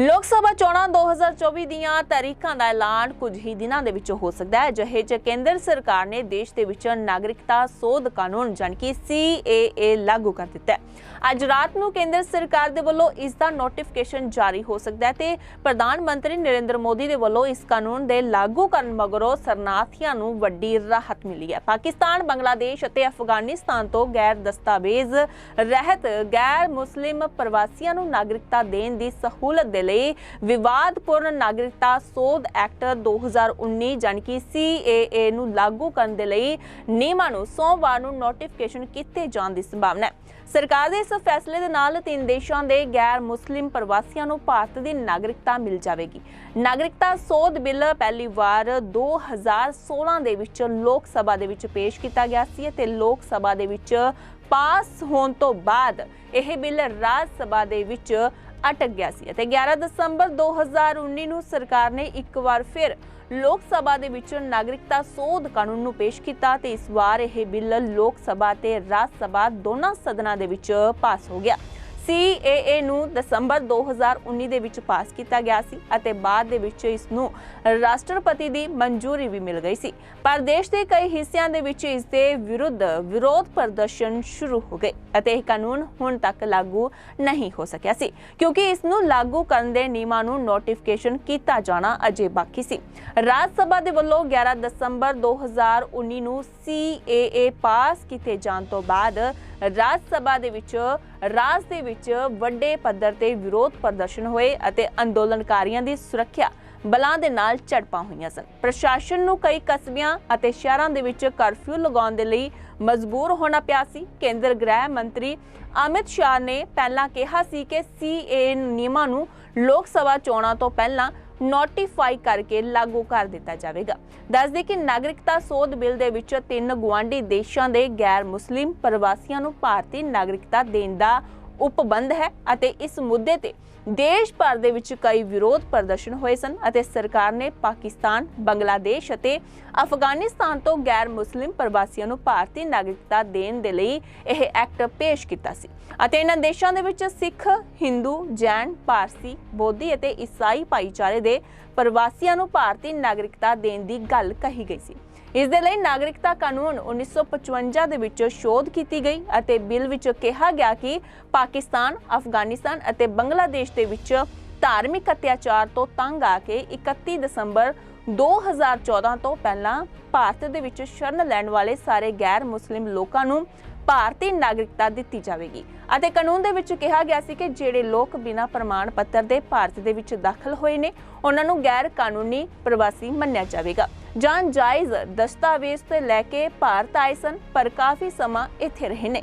ਲੋਕ ਸਭਾ ਚੋਣਾਂ 2024 ਦੀਆਂ ਤਾਰੀਖਾਂ ਦਾ ਐਲਾਨ ਕੁਝ ਹੀ ਦਿਨਾਂ ਦੇ ਵਿੱਚ ਹੋ ਸਕਦਾ ਹੈ। ਜਿਹੇ ਚ ਕੇਂਦਰ ਸਰਕਾਰ ਨੇ ਦੇਸ਼ ਦੇ ਵਿੱਚ ਨਾਗਰਿਕਤਾ ਸੋਧ ਕਾਨੂੰਨ ਜਾਣੀ ਕਿ ਲਾਗੂ ਕਰ ਦਿੱਤਾ ਹੈ। ਅੱਜ ਰਾਤ ਨੂੰ ਕੇਂਦਰ ਸਰਕਾਰ ਦੇ ਵੱਲੋਂ ਇਸ ਦਾ ਨੋਟੀਫਿਕੇਸ਼ਨ ਜਾਰੀ ਹੋ ਸਕਦਾ ਹੈ ਤੇ ਪ੍ਰਧਾਨ ਮੰਤਰੀ ਨਰਿੰਦਰ ਮੋਦੀ ਦੇ ਵੱਲੋਂ ਇਸ ਕਾਨੂੰਨ ਦੇ ਲਾਗੂ ਕਰਨ ਮਗਰੋਂ ਸਰਨਾਥੀਆਂ ਨੂੰ ਵੱਡੀ ਰਾਹਤ ਮਿਲੀ ਹੈ। ਪਾਕਿਸਤਾਨ, ਬੰਗਲਾਦੇਸ਼ ਅਤੇ ਅਫਗਾਨਿਸਤਾਨ ਤੋਂ ਗੈਰ ਦਸਤਾਵੇਜ਼ ਰਹਿਤ ਗੈਰ ਮੁਸਲਿਮ ਪ੍ਰਵਾਸੀਆਂ ਨੂੰ ਨਾਗਰਿਕਤਾ ਦੇਣ ਦੀ ਸਹੂਲਤ ਦੇ ਲਈ ਵਿਵਾਦਪੂਰਨ ਨਾਗਰਿਕਤਾ ਸੋਧ ਐਕਟ 2019 ਜਾਣੀ ਕਿ CAA ਨੂੰ ਲਾਗੂ ਕਰਨ ਦੇ ਲਈ ਨਿਯਮਾਂ ਨੂੰ ਸੋਮਵਾਰ ਨੂੰ ਨੋਟੀਫਿਕੇਸ਼ਨ ਕੀਤੇ ਜਾਣ ਦੀ ਸੰਭਾਵਨਾ ਹੈ। ਸਰਕਾਰ ਦੇ ਇਸ ਫੈਸਲੇ ਦੇ ਨਾਲ ਤਿੰਨ ਦੇਸ਼ਾਂ ਦੇ ਗੈਰ ਮੁਸਲਿਮ ਪ੍ਰਵਾਸੀਆਂ ਨੂੰ ਭਾਰਤ ਦੀ ਨਾਗਰਿਕਤਾ ਮਿਲ ਜਾਵੇਗੀ। ਨਾਗਰਿਕਤਾ ਸੋਧ ਬਿੱਲ ਪਹਿਲੀ ਵਾਰ 2016 ਦੇ ਵਿੱਚ ਲੋਕ ਸਭਾ ਦੇ ਵਿੱਚ ਪੇਸ਼ ਕੀਤਾ ਗਿਆ ਸੀ ਤੇ ਲੋਕ ਸਭਾ ਦੇ ਵਿੱਚ ਪਾਸ ਹੋਣ ਤੋਂ ਬਾਅਦ ਇਹ ਬਿੱਲ ਰਾਜ ਸਭਾ ਦੇ ਵਿੱਚ ਅਟਕ ਗਿਆ ਸੀ ਅਤੇ 11 ਦਸੰਬਰ 2019 ਨੂੰ ਸਰਕਾਰ ਨੇ ਇੱਕ ਵਾਰ ਫਿਰ ਲੋਕ ਸਭਾ ਦੇ ਵਿੱਚ ਨਾਗਰਿਕਤਾ ਸੋਧ ਕਾਨੂੰਨ ਨੂੰ ਪੇਸ਼ ਕੀਤਾ ਤੇ ਇਸ ਵਾਰ ਇਹ ਬਿੱਲ ਲੋਕ ਸਭਾ ਤੇ ਰਾਜ ਸਭਾ ਦੋਨਾਂ ਸਦਨਾਂ ਦੇ ਵਿੱਚ ਪਾਸ ਹੋ ਗਿਆ। CAA ਨੂੰ ਦਸੰਬਰ 2019 ਦੇ ਵਿੱਚ ਪਾਸ ਕੀਤਾ ਗਿਆ ਸੀ ਅਤੇ ਬਾਅਦ ਦੇ ਵਿੱਚ ਇਸ ਨੂੰ ਰਾਸ਼ਟਰਪਤੀ ਦੀ ਮਨਜ਼ੂਰੀ ਵੀ ਮਿਲ ਗਈ ਸੀ। ਪਰ ਦੇਸ਼ ਦੇ ਕਈ ਹਿੱਸਿਆਂ ਦੇ ਵਿੱਚ ਇਸ ਦੇ ਵਿਰੁੱਧ ਵਿਰੋਧ ਪ੍ਰਦਰਸ਼ਨ ਸ਼ੁਰੂ ਹੋ ਗਏ ਅਤੇ ਇਹ ਕਾਨੂੰਨ ਹੁਣ ਤੱਕ ਲਾਗੂ ਨਹੀਂ ਹੋ ਸਕਿਆ ਸੀ, ਕਿਉਂਕਿ ਇਸ ਨੂੰ ਲਾਗੂ ਕਰਨ ਦੇ ਨਿਯਮਾਂ ਨੂੰ ਨੋਟੀਫਿਕੇਸ਼ਨ ਕੀਤਾ ਜਾਣਾ ਅਜੇ ਬਾਕੀ ਸੀ। ਰਾਜ ਸਭਾ ਦੇ ਵੱਲੋਂ 11 ਦਸੰਬਰ 2019 ਨੂੰ CAA ਪਾਸ ਕੀਤੇ ਜਾਣ ਤੋਂ ਬਾਅਦ ਰਾਜ ਸਭਾ ਦੇ ਵਿੱਚ, ਰਾਜ ਦੇ ਵਿੱਚ ਵੱਡੇ ਪੱਧਰ ਤੇ ਵਿਰੋਧ ਪ੍ਰਦਰਸ਼ਨ ਹੋਏ ਅਤੇ ਅੰਦੋਲਨਕਾਰੀਆਂ ਦੀ ਸੁਰੱਖਿਆ ਬਲਾਂ ਦੇ ਨਾਲ ਝੜਪਾਂ ਹੋਈਆਂ ਸਨ। ਪ੍ਰਸ਼ਾਸਨ ਨੂੰ ਕਈ ਕਸਬਿਆਂ ਅਤੇ ਸ਼ਹਿਰਾਂ ਦੇ ਵਿੱਚ ਕਰਫਿਊ ਲਗਾਉਣ ਦੇ ਲਈ ਮਜਬੂਰ ਹੋਣਾ ਪਿਆ ਸੀ। ਕੇਂਦਰ ਗ੍ਰਹਿ ਮੰਤਰੀ ਅਮਿਤ ਸ਼ਾਹ ਨੇ ਪਹਿਲਾਂ ਕਿਹਾ ਸੀ ਕਿ ਸੀਏ ਨਿਯਮਾਂ ਨੂੰ ਲੋਕ ਸਭਾ ਚੋਣਾਂ ਤੋਂ ਪਹਿਲਾਂ ਨੋਟੀਫਾਈ ਕਰਕੇ ਲਾਗੂ ਕਰ ਦਿੱਤਾ ਜਾਵੇਗਾ। ਦੱਸਦੇ ਕਿ ਨਾਗਰਿਕਤਾ ਸੋਧ ਬਿੱਲ ਦੇ ਵਿੱਚ ਤਿੰਨ ਗੁਆਂਢੀ ਦੇਸ਼ਾਂ ਦੇ ਗੈਰ ਮੁਸਲਿਮ ਪ੍ਰਵਾਸੀਆਂ ਨੂੰ ਭਾਰਤੀ ਨਾਗਰਿਕਤਾ ਦੇਣ ਦਾ ਉਪਬੰਧ ਹੈ ਅਤੇ ਇਸ ਮੁੱਦੇ ਤੇ ਦੇਸ਼ ਭਰ ਦੇ ਵਿੱਚ ਕਈ ਵਿਰੋਧ ਪ੍ਰਦਰਸ਼ਨ ਹੋਏ ਸਨ ਅਤੇ ਸਰਕਾਰ ਨੇ ਪਾਕਿਸਤਾਨ, ਬੰਗਲਾਦੇਸ਼ ਅਤੇ ਅਫਗਾਨਿਸਤਾਨ ਤੋਂ ਗੈਰ ਮੁਸਲਿਮ ਪ੍ਰਵਾਸੀਆਂ ਨੂੰ ਭਾਰਤੀ ਨਾਗਰਿਕਤਾ ਦੇਣ ਦੇ ਲਈ ਇਹ ਐਕਟ ਪੇਸ਼ ਕੀਤਾ ਸੀ ਅਤੇ ਇਹਨਾਂ ਦੇਸ਼ਾਂ ਦੇ ਵਿੱਚ ਸਿੱਖ, ਹਿੰਦੂ, ਜੈਨ, ਪਾਰਸੀ, ਬੋਧੀ ਅਤੇ ਈਸਾਈ ਭਾਈਚਾਰੇ ਦੇ ਪ੍ਰਵਾਸੀਆਂ ਨੂੰ ਭਾਰਤੀ ਨਾਗਰਿਕਤਾ ਦੇਣ ਦੀ ਗੱਲ ਕਹੀ ਗਈ ਸੀ। ਇਸ ਦੇ ਲਈ ਨਾਗਰਿਕਤਾ ਕਾਨੂੰਨ 1955 ਦੇ ਵਿੱਚ ਸ਼ੋਧ ਕੀਤੀ ਗਈ ਅਤੇ ਬਿੱਲ ਵਿੱਚ ਕਿਹਾ ਗਿਆ ਕਿ ਪਾਕਿਸਤਾਨ, ਅਫਗਾਨਿਸਤਾਨ ਅਤੇ ਬੰਗਲਾਦੇਸ਼ ਦੇ ਵਿੱਚ ਧਾਰਮਿਕ ਅਤਿਆਚਾਰ ਤੋਂ ਤੰਗ ਆ ਕੇ 31 ਦਸੰਬਰ 2014 ਤੋਂ ਪਹਿਲਾਂ ਭਾਰਤ ਦੇ ਵਿੱਚ ਸ਼ਰਨ ਲੈਣ ਵਾਲੇ ਸਾਰੇ ਗੈਰ ਮੁਸਲਿਮ ਲੋਕਾਂ ਨੂੰ ਭਾਰਤੀ ਨਾਗਰਿਕਤਾ ਦਿੱਤੀ ਜਾਵੇਗੀ। ਅਤੇ ਕਾਨੂੰਨ ਦੇ ਵਿੱਚ ਕਿਹਾ ਗਿਆ ਸੀ ਕਿ ਜਿਹੜੇ ਲੋਕ ਬਿਨਾਂ ਪ੍ਰਮਾਣ ਪੱਤਰ ਦੇ ਭਾਰਤ ਦੇ ਵਿੱਚ ਦਾਖਲ ਹੋਏ ਨੇ, ਉਹਨਾਂ ਨੂੰ ਗੈਰ ਕਾਨੂੰਨੀ ਪ੍ਰਵਾਸੀ ਮੰਨਿਆ ਜਾਵੇਗਾ। ਜਾਂ ਜਾਇਜ਼ ਦਸਤਾਵੇਜ਼ ਤੇ ਲੈ ਕੇ ਭਾਰਤ ਆਏ ਸਨ, ਪਰ ਕਾਫੀ ਸਮਾਂ ਇੱਥੇ ਰਹੇ ਨੇ।